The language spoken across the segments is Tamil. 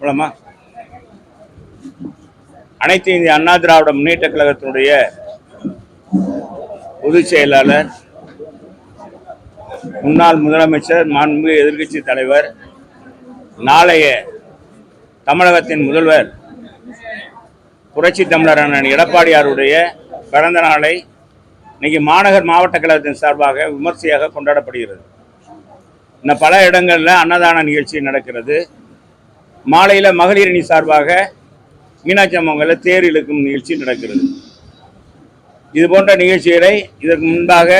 மூலமா அனைத்து இந்திய அண்ணா திராவிட முன்னேற்ற கழகத்தினுடைய பொதுச் செயலாளர் முன்னாள் முதலமைச்சர் மாண்புமிகு எதிர்கட்சி தலைவர் நாளைய தமிழகத்தின் முதல்வர் புரட்சி தமிழர் அண்ணன் எடப்பாடியாருடைய பிறந்த நாளை இன்னைக்கு மாநகர் மாவட்ட கழகத்தின் சார்பாக விமர்சையாக கொண்டாடப்படுகிறது. இன்னும் பல இடங்களில் அன்னதான நிகழ்ச்சி நடக்கிறது. மாலையில் மகளிர் அணி சார்பாக மீனாட்சி அம்மங்கலில் தேர் இழுக்கும் நிகழ்ச்சி நடக்கிறது. இது போன்ற நிகழ்ச்சிகளை இதற்கு முன்பாக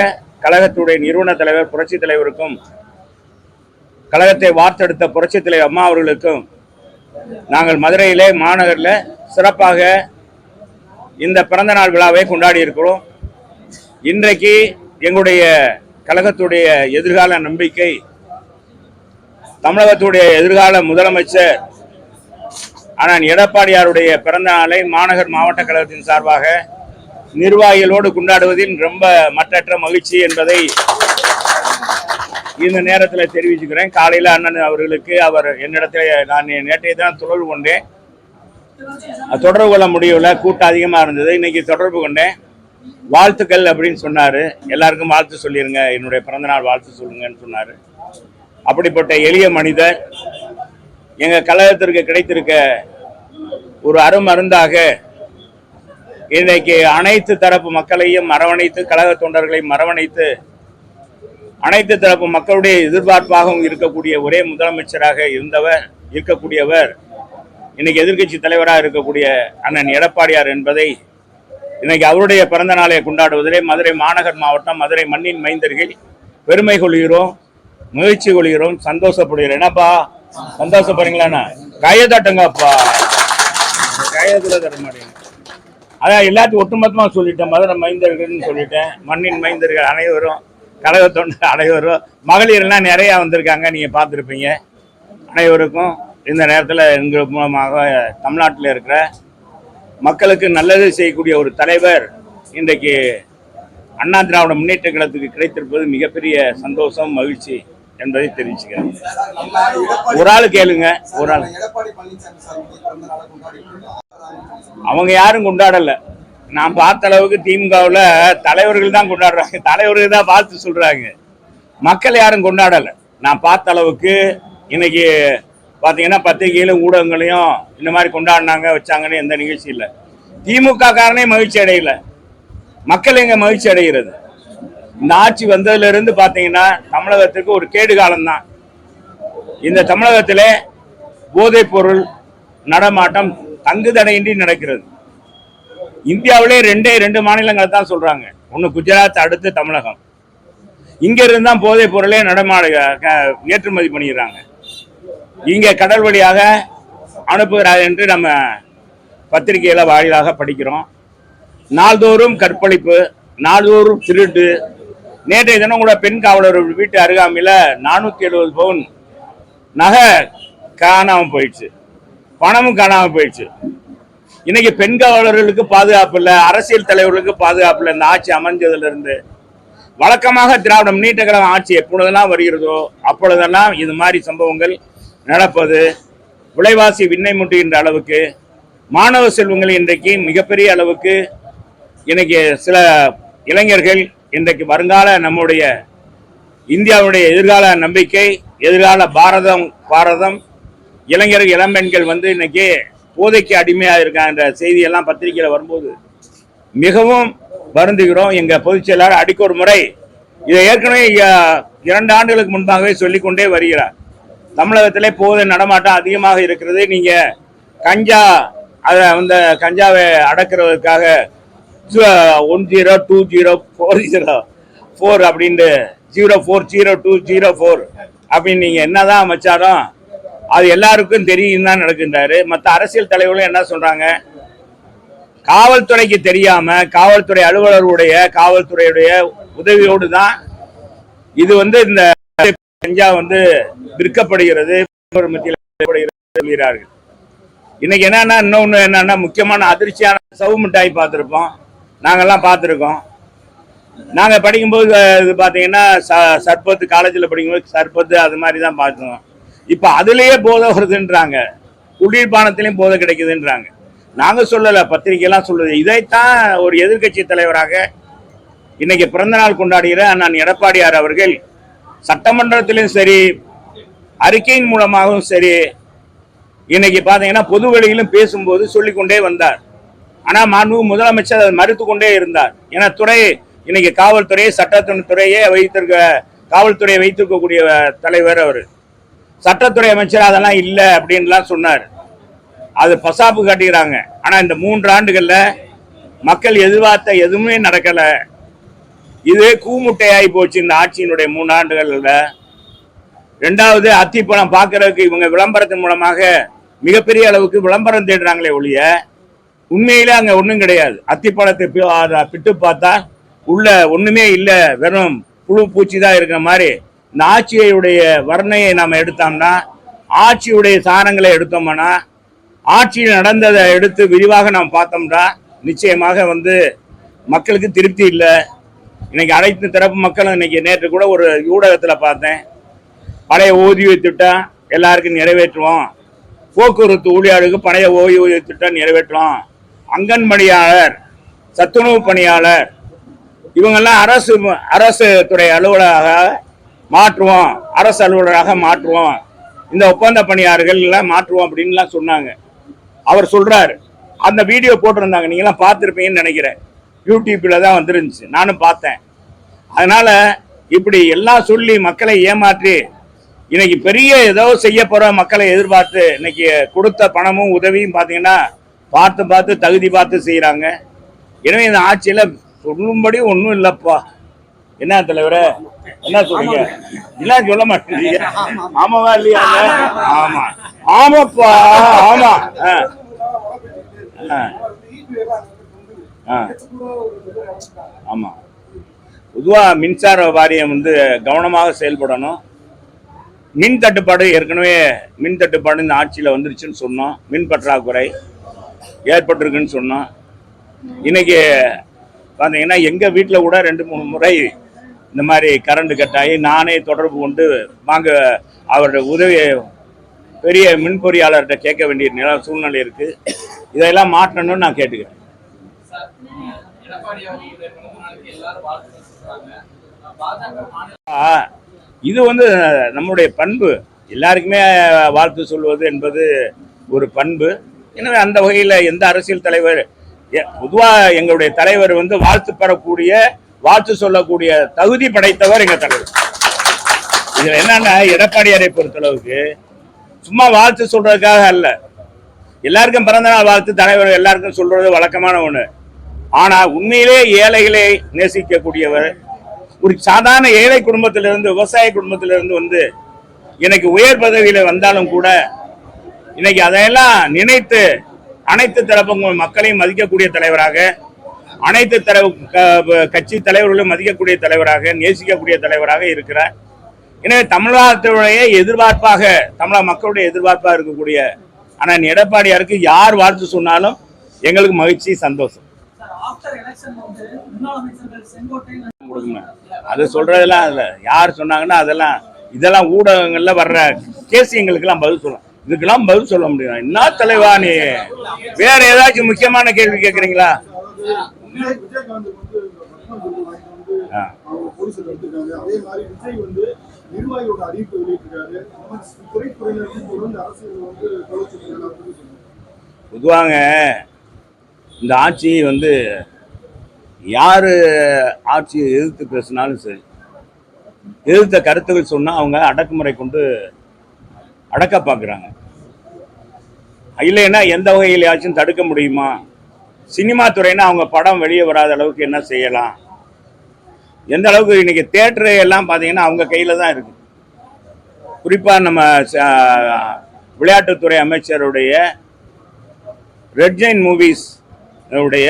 கழகத்துடைய நிறுவன தலைவர் புரட்சி தலைவருக்கும் கழகத்தை வார்த்தெடுத்த புரட்சி தலைவர் அம்மா அவர்களுக்கும் நாங்கள் மதுரையிலே மாநகரில் சிறப்பாக இந்த பிறந்தநாள் விழாவை கொண்டாடி இருக்கிறோம். இன்றைக்கு எங்களுடைய கழகத்துடைய எதிர்கால நம்பிக்கை தமிழகத்துடைய எதிர்கால முதலமைச்சர் அண்ணன் எடப்பாடியாருடைய பிறந்த நாளை மாநகர் மாவட்ட கழகத்தின் சார்பாக நிர்வாகிகளோடு கொண்டாடுவதில் ரொம்ப மற்றற்ற மகிழ்ச்சி என்பதை இந்த நேரத்தில் தெரிவிச்சுக்கிறேன். காலையில் அண்ணன் அவர்களுக்கு அவர் என்னிடத்தில் நான் நேற்றைய தான் தொடர்பு கொண்டேன். தொடர்பு கொள்ள முடியல கூட்டம் அதிகமாக இருந்தது. இன்னைக்கு தொடர்பு கொண்டேன். வாழ்த்துக்கள் அப்படின்னு சொன்னார். எல்லாருக்கும் வாழ்த்து சொல்லிடுங்க என்னுடைய பிறந்தநாள் வாழ்த்து சொல்லுங்கன்னு சொன்னார். அப்படிப்பட்ட எளிய மனிதர் எங்கள் கழகத்திற்கு கிடைத்திருக்க ஒரு அருமருந்தாக இன்றைக்கு அனைத்து தரப்பு மக்களையும் மரவணைத்து கழக தொண்டர்களையும் மரவணைத்து அனைத்து தரப்பு மக்களுடைய எதிர்பார்ப்பாகவும் இருக்கக்கூடிய ஒரே முதலமைச்சராக இருந்தவர் இருக்கக்கூடியவர் இன்னைக்கு எதிர்க்கட்சி தலைவராக இருக்கக்கூடிய அண்ணன் எடப்பாடியார் என்பதை இன்னைக்கு அவருடைய பிறந்த நாளை கொண்டாடுவதிலே மதுரை மாநகர் மாவட்டம் மதுரை மண்ணின் மைந்தர்கள் பெருமை கொள்கிறோம். மகிழ்ச்சி கொள்கிறோம் சந்தோஷப்படுகிறோம். என்னப்பா? சந்தோஷப்படுறீங்களாண்ணா? கையை தட்டுங்கப்பா. கையத்துல தர மாட்டேங்க. அதான் எல்லாத்தையும் ஒட்டுமொத்தமாக சொல்லிட்டேன். மதுரை மைந்தர்கள்னு சொல்லிட்டேன். மண்ணின் மைந்தர்கள் அனைவரும் கழகத்தொண்டு அனைவரும் மகளிர்லாம் நிறையா வந்திருக்காங்க. நீங்கள் பார்த்துருப்பீங்க. அனைவருக்கும் இந்த நேரத்தில் எங்கள் மூலமாக தமிழ்நாட்டில் இருக்கிற மக்களுக்கு நல்லது செய்யக்கூடிய ஒரு தலைவர் இன்றைக்கு அண்ணா திராவிட முன்னேற்ற கழகத்துக்கு கிடைத்திருப்பது மிகப்பெரிய சந்தோஷம் மகிழ்ச்சி. என்பதை தெரிவிச்சுக்கிறேன். ஒரு ஆள் கேளுங்க ஒரு ஆள். அவங்க யாரும் கொண்டாடல. நான் பார்த்த அளவுக்கு திமுகவில் தலைவர்கள் தான் கொண்டாடுறாங்க. தலைவர்கள் தான் பார்த்து சொல்கிறாங்க மக்கள் யாரும் கொண்டாடலை. நான் பார்த்த அளவுக்கு இன்னைக்கு பார்த்தீங்கன்னா பத்திரிகையிலும் ஊடகங்களையும் இந்த மாதிரி கொண்டாடினாங்க வச்சாங்கன்னு எந்த நிகழ்ச்சியும் இல்லை. திமுக காரனே மகிழ்ச்சி அடையலை. மக்கள் எங்கே மகிழ்ச்சி அடைகிறது? இந்த ஆட்சி வந்ததுல இருந்து பார்த்தீங்கன்னா தமிழகத்துக்கு ஒரு கேடு காலம்தான். இந்த தமிழகத்தில் போதைப் பொருள் நடமாட்டம் தங்குதடையின்றி நடக்கிறது. இந்தியாவிலே ரெண்டே ரெண்டு மாநிலங்கள் தான் சொல்றாங்க. ஒன்று குஜராத் அடுத்து தமிழகம். இங்கேருந்து தான் போதைப் பொருளே நடமாட ஏற்றுமதி பண்ணிடுறாங்க. இங்க கடல் வழியாக அனுப்புகிறார் என்று நம்ம பத்திரிகையில வாயிலாக படிக்கிறோம். நாள்தோறும் கற்பழிப்பு நாள்தோறும் திருட்டு நேற்றைய தினம் கூட பெண் காவலர் வீட்டு அருகாமையில் நானூற்றி எழுபது பவுன் நகை காணாமல் போயிடுச்சு. பணமும் காணாமல் போயிடுச்சு. இன்னைக்கு பெண் காவலர்களுக்கு பாதுகாப்பு இல்லை அரசியல் தலைவர்களுக்கு பாதுகாப்பு இல்லை இந்த ஆட்சி அமைஞ்சதுலேருந்து. வழக்கமாக திராவிட முன்னேற்ற கழகம் ஆட்சி எப்பொழுதெல்லாம் வருகிறதோ அப்பொழுதெல்லாம் இது மாதிரி சம்பவங்கள் நடப்பது விலைவாசி விண்ணை முட்டுகின்ற அளவுக்கு மாணவ செல்வங்கள் இன்றைக்கு மிகப்பெரிய அளவுக்கு இன்னைக்கு சில இளைஞர்கள் இன்றைக்கு வருங்கால நம்முடைய இந்தியாவுடைய எதிர்கால நம்பிக்கை எதிர்கால பாரதம் பாரதம் இளைஞர்கள் இளம்பெண்கள் வந்து இன்னைக்கு போதைக்கு அடிமையாக இருக்கான்ற செய்தியெல்லாம் பத்திரிகையில் வரும்போது மிகவும் வருந்துகிறோம். எங்கள் பொதுச் செயலாளர் அடிக்க ஒரு முறை இதை ஏற்கனவே இரண்டு ஆண்டுகளுக்கு முன்பாகவே சொல்லிக்கொண்டே வருகிறார். தமிழகத்திலே போதை நடமாட்டம் அதிகமாக இருக்கிறது. நீங்கள் கஞ்சா அதை அந்த கஞ்சாவை அடக்கிறதுக்காக one zero two zero four zero four அப்படின்ட்டு. Zero four zero two zero four அப்படின்னு நீங்கள் என்னதான் அமைச்சாலும் அது எல்லாருக்கும் தெரியும் தான் நடக்கின்றாரு. மற்ற அரசியல் தலைவர்களும் என்ன சொல்கிறாங்க காவல்துறைக்கு தெரியாமல் காவல்துறை அலுவலருடைய காவல்துறையுடைய உதவியோடு தான் இது வந்து இந்த கஞ்சா வந்து விற்கப்படுகிறது. விற்கப்படுகிறது. சொல்கிறார்கள் இன்னைக்கு என்னன்னா இன்னொன்று என்னன்னா முக்கியமான அதிர்ச்சியான சவு மிட்டாய் பார்த்துருப்போம். நாங்கள்லாம் பார்த்துருக்கோம். நாங்கள் படிக்கும்போது இது பார்த்தீங்கன்னா ச சர்பத்து காலேஜில் படிக்கும்போது சர்பத்து அது மாதிரி தான் பார்த்தோம். இப்போ அதுலேயே போதை வருதுன்றாங்க. குளிர்பானத்திலையும் போதை கிடைக்குதுன்றாங்க. நாங்கள் சொல்லலை பத்திரிகைலாம் சொல்லுது. இதைத்தான் ஒரு எதிர்க்கட்சி தலைவராக இன்னைக்கு பிறந்தநாள் கொண்டாடுகிற அண்ணன் எடப்பாடியார் அவர்கள் சட்டமன்றத்திலும் சரி அறிக்கையின் மூலமாகவும் சரி இன்னைக்கு பார்த்தீங்கன்னா பொது வெளியிலும் பேசும்போது சொல்லிக்கொண்டே வந்தார். ஆனா மாண்பு முதலமைச்சர் அதை மறுத்து கொண்டே இருந்தார். ஏன்னா துறை இன்னைக்கு காவல்துறை துறையே வைத்திருக்க காவல்துறையை வைத்திருக்கக்கூடிய தலைவர் அவர். சட்டத்துறை அமைச்சர் அதெல்லாம் இல்லை அப்படின்லாம் சொன்னார். அது பசாப்பு காட்டுகிறாங்க ஆனால் இந்த மூன்று ஆண்டுகளில் மக்கள் எதிர்பார்த்த எதுவுமே நடக்கலை. இது கூமுட்டையாகி போச்சு இந்த ஆட்சியினுடைய மூணு ஆண்டுகளில். ரெண்டாவது அத்திப்பழம் பார்க்கறதுக்கு இவங்க விளம்பரத்தின் மூலமாக மிகப்பெரிய அளவுக்கு விளம்பரம் தேடுறாங்களே ஒழிய உண்மையிலே அங்க ஒன்றும் கிடையாது. அத்திப்பழத்தை பிட்டு பார்த்தா உள்ள ஒண்ணுமே இல்லை. வெறும் புழு பூச்சி தான் இருக்கிற மாதிரி. இந்த ஆட்சியுடைய வர்ணையை நாம் எடுத்தோம்னா ஆட்சியுடைய சாரங்களை எடுத்தோம்னா ஆட்சியில் நடந்ததை எடுத்து விரிவாக நாம் பார்த்தோம்னா நிச்சயமாக வந்து மக்களுக்கு திருப்தி இல்லை. இன்னைக்கு அனைத்து தரப்பு மக்களும் இன்னைக்கு நேற்று கூட ஒரு ஊடகத்தில் பார்த்தேன். பழைய ஓய்வூதிய திட்டம் எல்லாருக்கும் நிறைவேற்றுவோம். போக்குவரத்து ஊழியர்களுக்கு பழைய ஓய்வூதிய திட்டம் நிறைவேற்றுவோம் அங்கன்வாடியாளர் சத்துணவு பணியாளர் இவங்கெல்லாம் அரசு அரசு துறை அலுவலராக மாற்றுவோம். அரசு அலுவலராக மாற்றுவோம். இந்த ஒப்பந்த பணியாளர்கள் எல்லாம் மாற்றுவோம் அப்படின்லாம் சொன்னாங்க. அவர் சொல்றாரு. அந்த வீடியோ போட்டிருந்தாங்க. நீங்களாம் பார்த்துருப்பீங்கன்னு நினைக்கிறேன். யூடியூப்பில் தான் வந்துருந்துச்சு. நானும் பார்த்தேன். அதனால் இப்படி எல்லாம் சொல்லி மக்களை ஏமாற்றி இன்னைக்கு பெரிய ஏதோ செய்ய போகிற மக்களை எதிர்பார்த்து இன்னைக்கு கொடுத்த பணமும் உதவியும் பார்த்தீங்கன்னா பார்த்து பார்த்து தகுதி பார்த்து செய்கிறாங்க எனவே இந்த ஆட்சியில் சொல்லும்படி ஒன்றும் இல்லைப்பா. என்ன தலைவர்? என்ன சொல்றீங்க? இல்ல சொல்ல மாட்டீங்க ஆமாவா இல்லையா? ஆமா. ஆமாப்பா ஆமா. ஆ. ஆ. ஆ. ஆமா. பொதுவா மின்சார வாரியம் வந்து கவனமாக செயல்படணும். மின் தட்டுப்பாடு ஏற்கனவே மின் தட்டுப்பாடு இந்த ஆட்சியில் வந்துருச்சுன்னு சொன்னோம். மின் பற்றாக்குறை. ஏற்பட்டிருக்குன்னு சொன்னோம் இன்னைக்கு பார்த்தீங்கன்னா எங்கள் வீட்டில் கூட ரெண்டு மூணு முறை இந்த மாதிரி கரண்ட் கட் ஆகி நானே தொடர்பு கொண்டு வாங்க அவருடைய உதவியை பெரிய மின் பொறியாளர்கிட்ட கேட்க வேண்டிய நில சூழ்நிலை இருக்குது இதையெல்லாம் மாற்றணும்னு நான் கேட்டுக்கிறேன். இது வந்து நம்முடைய பண்பு. எல்லாருக்குமே வாழ்த்து சொல்வது என்பது ஒரு பண்பு. எனவே அந்த வகையில் எந்த அரசியல் தலைவர் பொதுவாக எங்களுடைய தலைவர் வந்து வாழ்த்து பெறக்கூடிய வாழ்த்து சொல்லக்கூடிய தகுதி படைத்தவர் எங்கள் தலைவர். இதில் என்னன்னா எடப்பாடியாரை பொறுத்தளவுக்கு சும்மா வாழ்த்து சொல்றதுக்காக அல்ல. எல்லாருக்கும் பிறந்த நாள் வாழ்த்து தலைவர் எல்லாருக்கும் சொல்றது வழக்கமான ஒன்று ஆனா உண்மையிலே ஏழைகளை நேசிக்கக்கூடியவர் ஒரு சாதாரண ஏழை குடும்பத்திலிருந்து விவசாய குடும்பத்திலிருந்து வந்து எனக்கு உயர் பதவியில வந்தாலும் கூட இன்னைக்கு அதையெல்லாம் நினைத்து அனைத்து தரப்பு மக்களையும் மதிக்கக்கூடிய தலைவராக அனைத்து தர கட்சி தலைவர்களும் மதிக்கக்கூடிய தலைவராக நேசிக்கக்கூடிய தலைவராக இருக்கிறார். எனவே தமிழகத்துடைய எதிர்பார்ப்பாக தமிழக மக்களுடைய எதிர்பார்ப்பாக இருக்கக்கூடிய ஆனால் எடப்பாடியாருக்கு யார் வாழ்த்து சொன்னாலும் எங்களுக்கு மகிழ்ச்சி சந்தோஷம். அது சொல்றதெல்லாம் அதில் யார் சொன்னாங்கன்னா அதெல்லாம் இதெல்லாம் ஊடகங்களில் வர்ற கேசியங்களுக்கெல்லாம் பதில் சொல்லலாம் இதுக்கெல்லாம் பதில் சொல்ல முடியும்? என்ன தலைவா நீ? வேற ஏதாச்சும் முக்கியமான கேள்வி கேட்குறீங்களா பொதுவாங்க இந்த ஆட்சி வந்து யார் ஆட்சியை எதிர்த்து பேசினாலும் சரி எதிர்த்த கருத்துக்கள் சொன்னால் அவங்க அடக்குமுறை கொண்டு அடக்க பார்க்குறாங்க. இல்லைன்னா எந்த வகையிலையாச்சும் தடுக்க முடியுமா? சினிமா துறைனா அவங்க படம் வெளியே வராத அளவுக்கு என்ன செய்யலாம்? எந்த அளவுக்கு இன்னைக்கு தேட்டரு எல்லாம் பார்த்தீங்கன்னா அவங்க கையில் தான் இருக்கு. குறிப்பாக நம்ம ச- விளையாட்டுத்துறை அமைச்சருடைய ரெட்ஜைன் மூவிஸ் உடைய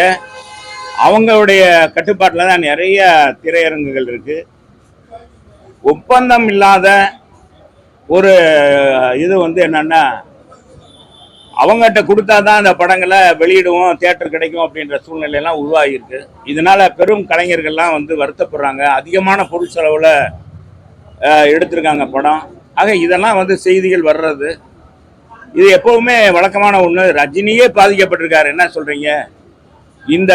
அவங்களுடைய கட்டுப்பாட்டில் தான் நிறைய திரையரங்குகள் இருக்குது ஒப்பந்தம் இல்லாத ஒரு இது வந்து என்னென்னா அவங்ககிட்ட கொடுத்தா தான் அந்த படங்களை வெளியிடுவோம் தியேட்டர் கிடைக்கும் அப்படின்ற சூழ்நிலையெல்லாம் உருவாகியிருக்கு. இதனால் பெரும் கலைஞர்கள்லாம் வந்து வருத்தப்படுறாங்க. அதிகமான பொருள் செலவில் எடுத்திருக்காங்க படம். ஆக இதெல்லாம் வந்து செய்திகள் வர்றது. இது எப்போவுமே வழக்கமான ஒன்று ரஜினியே பாதிக்கப்பட்டிருக்காரு. என்ன சொல்கிறீங்க இந்த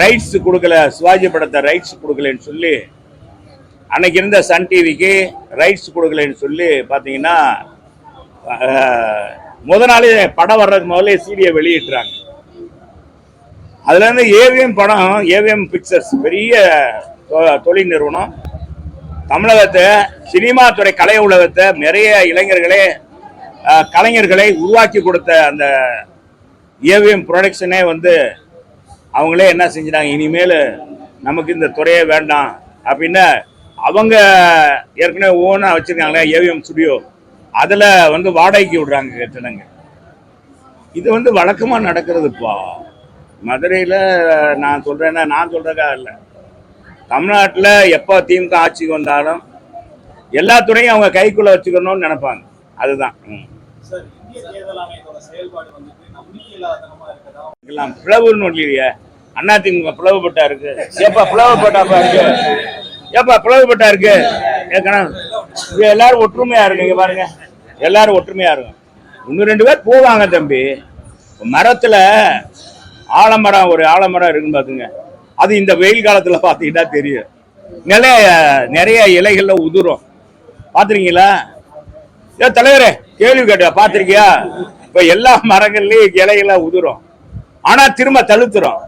ரைட்ஸ் கொடுக்கல சிவாஜி படத்தை ரைட்ஸ் கொடுக்கலன்னு சொல்லி அன்னைக்கு இருந்த சன் டிவிக்கு ரைட்ஸ் கொடுக்கலன்னு சொல்லி பார்த்தீங்கன்னா முத நாளே படம் வர்றதுக்கு முதல்ல சீடியை வெளியிட்டுறாங்க. அதுலேருந்து ஏவிஎம் படம் ஏவிஎம் பிக்சர்ஸ் பெரிய தொ- தொழில் நிறுவனம். தமிழகத்தை சினிமா துறை கலை உலகத்தை நிறைய இளைஞர்களே கலைஞர்களை உருவாக்கி கொடுத்த அந்த ஏவிஎம் ப்ரொடக்ஷனே வந்து அவங்களே என்ன செஞ்சிட்டாங்க? இனிமேல் நமக்கு இந்த துறையே வேண்டாம். அப்படின்னு அவங்க ஏற்கனவே ஓனாக வச்சுருக்காங்களே ஏவிஎம் ஸ்டுடியோ அதில் வந்து வாடகைக்கு விடுறாங்க கட்டணங்க இது வந்து வழக்கமாக நடக்கிறதுப்பா. மதுரையில் நான் சொல்கிறேன்னா நான் சொல்கிறதா இல்லை. தமிழ்நாட்டில் எப்போ திமுக ஆட்சிக்கு வந்தாலும் எல்லா துறையும் அவங்க கைக்குள்ளே வச்சுக்கணும்னு நினைப்பாங்க. அதுதான். ம். சார் இந்திய தேர்தல் ஆணையத்தோட செயல்பாடு வந்துட்டு நம்பிக்கை இல்லாதனமா இருக்கதா? எல்லாம் பிளவுன்னு இல்லையே அண்ணா திமுக பிளவுபட்டா இருக்கு. ஏப்பா பிளவுபட்டாப்பா இருக்கு? ஏப்பா பிளவுபட்டா இருக்கு? ஏற்கனவே. எல்லாரும் ஒற்றுமையா இருக்கு இங்க பாருங்க. எல்லாரும் ஒற்றுமையா இருக்கும் இன்னும் ரெண்டு பேர் போவாங்க தம்பி. மரத்துல ஆலமரம் ஒரு ஆலமரம் இருக்குன்னு பாத்துங்க. அது இந்த வெயில் காலத்துல பாத்தீங்கன்னா தெரியும். நிறைய நிறைய இலைகள்ல உதிரும். பாத்துருக்கீங்களா? ஏ தலைவரே கேள்வி கேட்ட பாத்திருக்கியா? இப்ப எல்லா மரங்கள்லயும் இலையெல்லாம் உதிரும். ஆனா திரும்ப தழுத்துரும்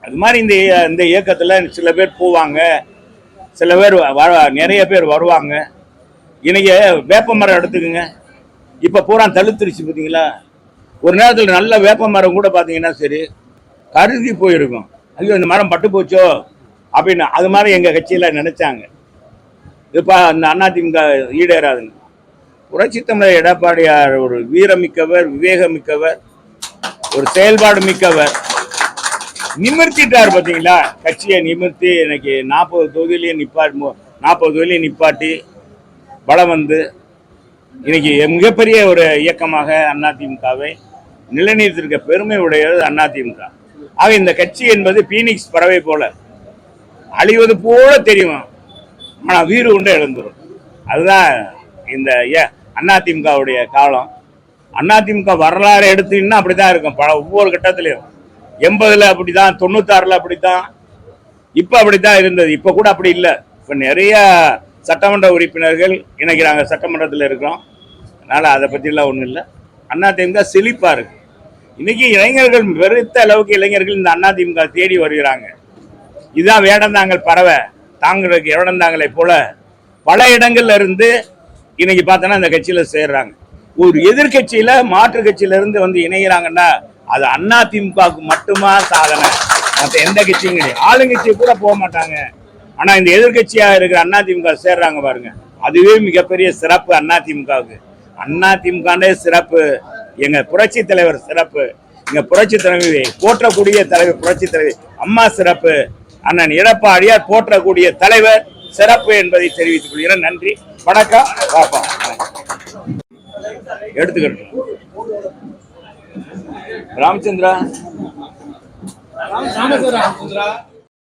அது மாதிரி இந்த இந்த இயக்கத்துல சில பேர் போவாங்க. சில பேர் வ- நிறைய பேர் வருவாங்க. இன்னைக்கு வேப்ப மரம் எடுத்துக்கோங்க. இப்போ பூரா தழுத்துருச்சு பார்த்தீங்களா ஒரு நேரத்தில் நல்ல வேப்ப மரம் கூட பார்த்தீங்கன்னா சரி கருதி போயிருக்கும். ஐயோ இந்த மரம் பட்டு போச்சோ? அப்படின்னு அது மாதிரி எங்கள் கட்சியில் நினச்சாங்க. இப்போ அந்த அதிமுக ஈடேறாதுங்க. புரட்சி தமிழர் எடப்பாடியார் ஒரு வீரமிக்கவர் விவேகமிக்கவர் ஒரு செயல்பாடு மிக்கவர். நிமிர்த்திட்டார் பார்த்தீங்களா கட்சியை நிமிர்த்தி இன்னைக்கு நாற்பது தொகுதியிலையும் நிப்பாட்டி நாற்பது தொகுதியிலையும் நிப்பாட்டி பலம் வந்து இன்னைக்கு மிகப்பெரிய ஒரு இயக்கமாக அதிமுகவை நிலைநிறுத்திருக்க பெருமை உடையது அதிமுக. ஆக இந்த கட்சி என்பது பீனிக்ஸ் பறவை போல அழிவது போல தெரியும். ஆனால் வீறு கொண்டு எழுந்துடும் அதுதான் இந்த அதிமுகவுடைய காலம். அதிமுக வரலாறு எடுத்தீங்கன்னா அப்படிதான் இருக்கும். பல ஒவ்வொரு கட்டத்திலையும். தொண்ணூற்றாறில் அப்படி தான் இப்போ அப்படி தான் இருந்தது. இப்போ கூட அப்படி இல்லை. இப்போ நிறையா சட்டமன்ற உறுப்பினர்கள் இன்னைக்கு நாங்கள் சட்டமன்றத்தில் இருக்கிறோம். அதனால் அதை பற்றிலாம் ஒன்றும் இல்லை. அதிமுக செழிப்பாக இருக்கு. இன்னைக்கு இளைஞர்கள் வெறுத்த அளவுக்கு இளைஞர்கள் இந்த அதிமுக தேடி வருகிறாங்க. இதுதான் வேடந்தாங்கள் பறவை. தாங்களுக்கு வேடந்தாங்கலை போல பல இடங்கள்ல இருந்து இன்னைக்கு பார்த்தோன்னா இந்த கட்சியில் சேர்றாங்க. ஒரு எதிர்கட்சியில் மாற்று கட்சியிலேருந்து வந்து இணைகிறாங்கன்னா அது அண்ணா திமுகவுக்கு மட்டுமா சாதனை. மற்ற எந்த கட்சியும் கிடையாது. ஆளுங்கட்சி கூட போக மாட்டாங்க. ஆனா இந்த எதிர்கட்சியாக இருக்கிற அண்ணா திமுக சேர்றாங்க பாருங்க. அதுவே மிகப்பெரிய சிறப்பு அண்ணா திமுகவுக்கு. அண்ணா சிறப்பு எங்க புரட்சி தலைவர் சிறப்பு எங்க புரட்சி தலைவி போற்றக்கூடிய தலைவர் புரட்சி தலைவர் அம்மா சிறப்பு அண்ணன் எடப்பாடியார் போற்றக்கூடிய தலைவர் சிறப்பு என்பதை தெரிவித்துக் கொள்கிறேன். நன்றி வணக்கம் பார்ப்போம் எடுத்துக்கிட்டு ராமச்சந்திரா? ராமச்சந்திரா.